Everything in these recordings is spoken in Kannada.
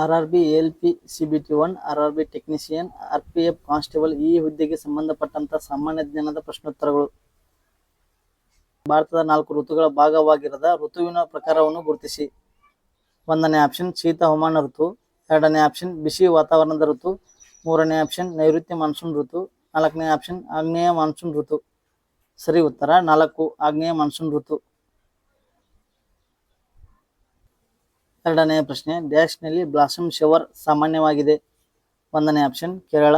R R B L P, C B T one R R B technician, R P F constable ಈ ಹುದ್ದೆಗೆ ಸಂಬಂಧಪಟ್ಟಂತ ಸಾಮಾನ್ಯ ಜ್ಞಾನದ ಪ್ರಶ್ನೋತ್ತರಗಳು. ಭಾರತದ ನಾಲ್ಕು ಋತುಗಳ ಭಾಗವಾಗಿರದ ಋತುವಿನ ಪ್ರಕಾರವನ್ನು ಗುರುತಿಸಿ. ಒಂದನೇ ಆಪ್ಷನ್, ಶೀತ ಹವಾಮಾನ ಋತು. ಎರಡನೇ ಆಪ್ಷನ್, ಬಿಸಿ ವಾತಾವರಣದ ಋತು. ಮೂರನೇ ಆಪ್ಷನ್, ನೈಋತ್ಯ ಮಾನ್ಸೂನ್ ಋತು. ನಾಲ್ಕನೇ ಆಪ್ಷನ್, ಆಗ್ನೇಯ ಮಾನ್ಸೂನ್ ಋತು. ಸರಿ, ಉತ್ತರ ನಾಲ್ಕು, ಆಗ್ನೇಯ ಮಾನ್ಸೂನ್ ಋತು. ಎರಡನೆಯ ಪ್ರಶ್ನೆ ಡ್ಯಾಶ್ನಲ್ಲಿ ಬ್ಲಾಸಮ್ ಶವರ್ ಸಾಮಾನ್ಯವಾಗಿದೆ. ಒಂದನೇ ಆಪ್ಷನ್ ಕೇರಳ.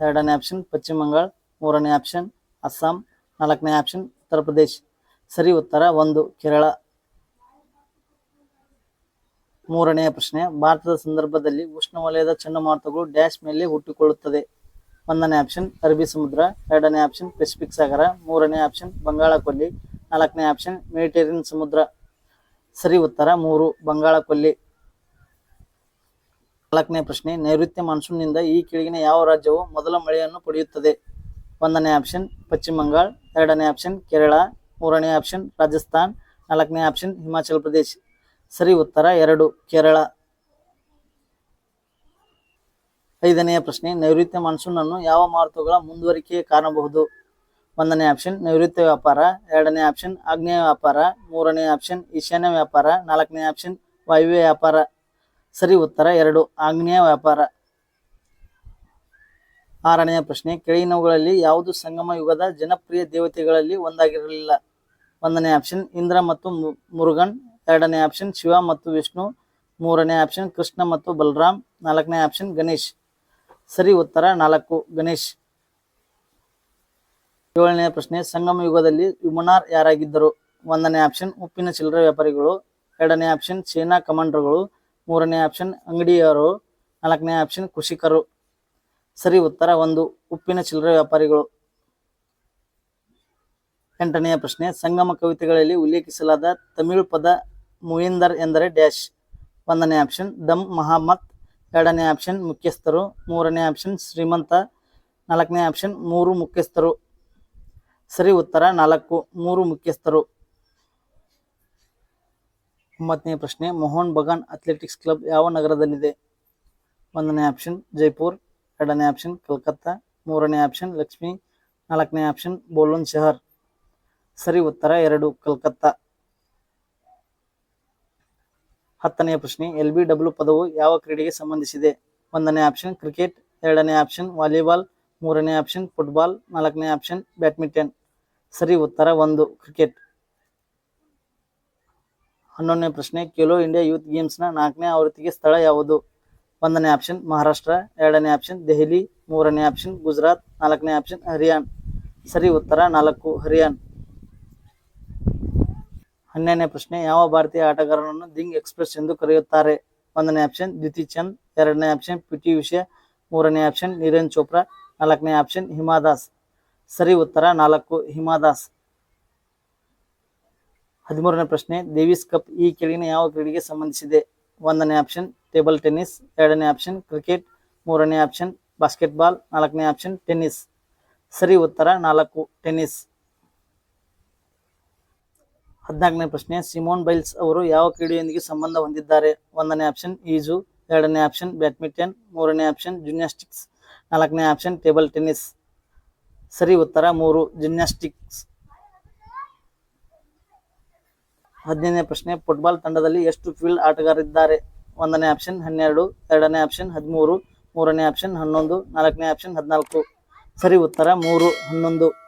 ಎರಡನೇ ಆಪ್ಷನ್ ಪಶ್ಚಿಮ ಬಂಗಾಳ. ಮೂರನೇ ಆಪ್ಷನ್ ಅಸ್ಸಾಂ. ನಾಲ್ಕನೇ ಆಪ್ಷನ್ ಉತ್ತರ ಪ್ರದೇಶ್. ಸರಿ, ಉತ್ತರ ಒಂದು, ಕೇರಳ. ಮೂರನೆಯ ಪ್ರಶ್ನೆ, ಭಾರತದ ಸಂದರ್ಭದಲ್ಲಿ ಉಷ್ಣವಲಯದ ಚಂಡಮಾರುತಗಳು ಡ್ಯಾಶ್ ಮೇಲೆ ಹುಟ್ಟಿಕೊಳ್ಳುತ್ತದೆ. ಒಂದನೇ ಆಪ್ಷನ್ ಅರಬ್ಬಿ ಸಮುದ್ರ. ಎರಡನೇ ಆಪ್ಷನ್ ಪೆಸಿಫಿಕ್ ಸಾಗರ. ಮೂರನೇ ಆಪ್ಷನ್ ಬಂಗಾಳ ಕೊಲ್ಲಿ ನಾಲ್ಕನೇ ಆಪ್ಷನ್ ಮೆಡಿಟೇರಿಯನ್ ಸಮುದ್ರ. ಸರಿ ಉತ್ತರ ಮೂರು. ಬಂಗಾಳ ಕೊಲ್ಲಿ ನಾಲ್ಕನೇ ಪ್ರಶ್ನೆ, ನೈಋತ್ಯ ಮಾನ್ಸೂನ್ನಿಂದ ಈ ಕೆಳಗಿನ ಯಾವ ರಾಜ್ಯವು ಮೊದಲ ಮಳೆಯನ್ನು ಪಡೆಯುತ್ತದೆ? ಒಂದನೇ ಆಪ್ಷನ್, ಪಶ್ಚಿಮ ಬಂಗಾಳ, ಎರಡನೇ ಆಪ್ಷನ್, ಕೇರಳ, ಮೂರನೇ ಆಪ್ಷನ್, ರಾಜಸ್ಥಾನ್, ನಾಲ್ಕನೇ ಆಪ್ಷನ್, ಹಿಮಾಚಲ ಪ್ರದೇಶ್. ಸರಿ ಉತ್ತರ ಎರಡು, ಕೇರಳ. ಐದನೆಯ ಪ್ರಶ್ನೆ, ನೈಋತ್ಯ ಮಾನ್ಸೂನ್ ಅನ್ನು ಯಾವ ಮಾರುತಗಳ ಮುಂದುವರಿಕೆಗೆ ಕಾಣಬಹುದು ಒಂದನೇ ಆಪ್ಷನ್ ನೈಋತ್ಯ ವ್ಯಾಪಾರ. ಎರಡನೇ ಆಪ್ಷನ್ ಆಗ್ನೇಯ ವ್ಯಾಪಾರ. ಮೂರನೇ ಆಪ್ಷನ್ ಈಶಾನ್ಯ ವ್ಯಾಪಾರ. ನಾಲ್ಕನೇ ಆಪ್ಷನ್ ವಾಯುವ್ಯ ವ್ಯಾಪಾರ. ಸರಿ, ಉತ್ತರ ಎರಡು, ಆಗ್ನೇಯ ವ್ಯಾಪಾರ. ಆರನೆಯ ಪ್ರಶ್ನೆ, ಕೆಳಗಿನವುಗಳಲ್ಲಿ ಯಾವುದು ಸಂಗಮ ಯುಗದ ಜನಪ್ರಿಯ ದೇವತೆಗಳಲ್ಲಿ ಒಂದಾಗಿರಲಿಲ್ಲ? ಒಂದನೇ ಆಪ್ಷನ್ ಇಂದ್ರ ಮತ್ತು ಮುರುಗನ್. ಎರಡನೇ ಆಪ್ಷನ್ ಶಿವ ಮತ್ತು ವಿಷ್ಣು. ಮೂರನೇ ಆಪ್ಷನ್ ಕೃಷ್ಣ ಮತ್ತು ಬಲರಾಮ್. ನಾಲ್ಕನೇ ಆಪ್ಷನ್ ಗಣೇಶ್. ಸರಿ, ಉತ್ತರ ನಾಲ್ಕು, ಗಣೇಶ್. ಏಳನೇ ಪ್ರಶ್ನೆ, ಸಂಗಮ ಯುಗದಲ್ಲಿ ವಿಮನಾರ್ ಯಾರಾಗಿದ್ದರು? ಒಂದನೇ ಆಪ್ಷನ್, ಉಪ್ಪಿನ ಚಿಲ್ಲರೆ ವ್ಯಾಪಾರಿಗಳು. ಎರಡನೇ ಆಪ್ಷನ್, ಸೇನಾ ಕಮಾಂಡರ್ಗಳು. ಮೂರನೇ ಆಪ್ಷನ್ ಅಂಗಡಿಯವರು ನಾಲ್ಕನೇ ಆಪ್ಷನ್, ಕೃಷಿಕರು. ಸರಿ, ಉತ್ತರ ಒಂದು, ಉಪ್ಪಿನ ಚಿಲ್ಲರೆ ವ್ಯಾಪಾರಿಗಳು. ಎಂಟನೆಯ ಪ್ರಶ್ನೆ, ಸಂಗಮ ಕವಿತೆಗಳಲ್ಲಿ ಉಲ್ಲೇಖಿಸಲಾದ ತಮಿಳು ಪದ ಮುಯಿಂದರ್ ಎಂದರೆ ಡ್ಯಾಶ್. ಒಂದನೇ ಆಪ್ಷನ್, ದಮ್ ಮಹಮ್ಮತ್ ಎರಡನೇ ಆಪ್ಷನ್, ಮುಖ್ಯಸ್ಥರು. ಮೂರನೇ ಆಪ್ಷನ್, ಶ್ರೀಮಂತ. ನಾಲ್ಕನೇ ಆಪ್ಷನ್, ಮೂರು ಮುಖ್ಯಸ್ಥರು. ಸರಿ ಉತ್ತರ ನಾಲ್ಕು, ಮೂರು ಮುಖ್ಯಸ್ಥರು. ಒಂಬತ್ತನೇ ಪ್ರಶ್ನೆ, ಮೋಹನ್ ಬಗಾನ್ ಅಥ್ಲೆಟಿಕ್ಸ್ ಕ್ಲಬ್ ಯಾವ ನಗರದಲ್ಲಿದೆ? ಒಂದನೇ ಆಪ್ಷನ್, ಜೈಪುರ್, ಎರಡನೇ ಆಪ್ಷನ್, ಕಲ್ಕತ್ತಾ, ಮೂರನೇ ಆಪ್ಷನ್, ಲಕ್ಷ್ಮಿ, ನಾಲ್ಕನೇ ಆಪ್ಷನ್, ಬೋಲೋನ್ ಶಹರ್. ಸರಿ ಉತ್ತರ ಎರಡು, ಕಲ್ಕತ್ತಾ. ಹತ್ತನೆಯ ಪ್ರಶ್ನೆ, ಎಲ್ ಬಿ ಡಬ್ಲ್ಯೂ ಪದವು ಯಾವ ಕ್ರೀಡೆಗೆ ಸಂಬಂಧಿಸಿದೆ? ಒಂದನೇ ಆಪ್ಷನ್, ಕ್ರಿಕೆಟ್, ಎರಡನೇ ಆಪ್ಷನ್, ವಾಲಿಬಾಲ್ ಮೂರನೇ ಆಪ್ಷನ್ ಫುಟ್ಬಾಲ್ ನಾಲ್ಕನೇ ಆಪ್ಷನ್ ಬ್ಯಾಡ್ಮಿಂಟನ್ ಸರಿ, ಉತ್ತರ ಒಂದು ಕ್ರಿಕೆಟ್ ಹನ್ನೊಂದನೇ ಪ್ರಶ್ನೆ, ಖೇಲೋ ಇಂಡಿಯಾ ಯೂತ್ ಗೇಮ್ಸ್ನ ನಾಲ್ಕನೇ ಆವೃತ್ತಿಗೆ ಸ್ಥಳ ಯಾವುದು? ಒಂದನೇ ಆಪ್ಷನ್ ಮಹಾರಾಷ್ಟ್ರ. ಎರಡನೇ ಆಪ್ಷನ್ ದೆಹಲಿ. ಮೂರನೇ ಆಪ್ಷನ್ ಗುಜರಾತ್. ನಾಲ್ಕನೇ ಆಪ್ಷನ್ ಹರಿಯಾಣ. ಸರಿ, ಉತ್ತರ ನಾಲ್ಕು, ಹರಿಯಾಣ. ಹನ್ನೆರಡನೇ ಪ್ರಶ್ನೆ, ಯಾವ ಭಾರತೀಯ ಆಟಗಾರರನ್ನು ದಿಂಗ್ ಎಕ್ಸ್ಪ್ರೆಸ್ ಎಂದು ಕರೆಯುತ್ತಾರೆ? ಒಂದನೇ ಆಪ್ಷನ್ ದ್ಯುತಿ ಚಂದ್. ಎರಡನೇ ಆಪ್ಷನ್ ಪಿ ಟಿ ಉಷಾ. ಮೂರನೇ ಆಪ್ಷನ್ ನೀರನ್ ಚೋಪ್ರಾ. ನಾಲ್ಕನೇ ಆಪ್ಷನ್ ಹಿಮಾದಾಸ್. ಸರಿ ಉತ್ತರ, ನಾಲ್ಕು, ಹಿಮಾದಾಸ್. ಹದಿಮೂರನೇ ಪ್ರಶ್ನೆ ದೇವಿಸ್ ಕಪ್ ಈ ಕೆಳಗಿನ ಯಾವ ಕ್ರೀಡೆಗೆ ಸಂಬಂಧಿಸಿದೆ? ಒಂದನೇ ಆಪ್ಷನ್ ಟೇಬಲ್ ಟೆನ್ನಿಸ್. ಎರಡನೇ ಆಪ್ಷನ್ ಕ್ರಿಕೆಟ್. ಮೂರನೇ ಆಪ್ಷನ್ ಬಾಸ್ಕೆಟ್ಬಾಲ್ ನಾಲ್ಕನೇ ಆಪ್ಷನ್ ಟೆನ್ನಿಸ್. ಸರಿ ಉತ್ತರ, ನಾಲ್ಕು, ಟೆನ್ನಿಸ್. ಹದಿನಾಲ್ಕನೇ ಪ್ರಶ್ನೆ, ಸಿಮೋನ್ ಬೈಲ್ಸ್ ಅವರು ಯಾವ ಕ್ರೀಡೆಯೊಂದಿಗೆ ಸಂಬಂಧ ಹೊಂದಿದ್ದಾರೆ? ಒಂದನೇ ಆಪ್ಷನ್ ಈಜು. ಎರಡನೇ ಆಪ್ಷನ್ ಬ್ಯಾಡ್ಮಿಂಟನ್. ಮೂರನೇ ಆಪ್ಷನ್ ಜಿಮ್ನಾಸ್ಟಿಕ್ಸ್ ನಾಲ್ಕನೇ ಆಪ್ಷನ್ ಟೇಬಲ್ ಟೆನ್ನಿಸ್. ಸರಿ ಉತ್ತರ ಮೂರು, ಜಿಮ್ನಾಸ್ಟಿಕ್ಸ್. ಹದಿನೈದನೇ ಪ್ರಶ್ನೆ, ಫುಟ್ಬಾಲ್ ತಂಡದಲ್ಲಿ ಎಷ್ಟು ಫೀಲ್ಡ್ ಆಟಗಾರರಿದ್ದಾರೆ? ಒಂದನೇ ಆಪ್ಷನ್ ಹನ್ನೆರಡು, ಎರಡನೇ ಆಪ್ಷನ್ ಹದಿಮೂರು, ಮೂರನೇ ಆಪ್ಷನ್ ಹನ್ನೊಂದು, ನಾಲ್ಕನೇ ಆಪ್ಷನ್ ಹದಿನಾಲ್ಕು. ಸರಿ ಉತ್ತರ ಮೂರು, ಹನ್ನೊಂದು.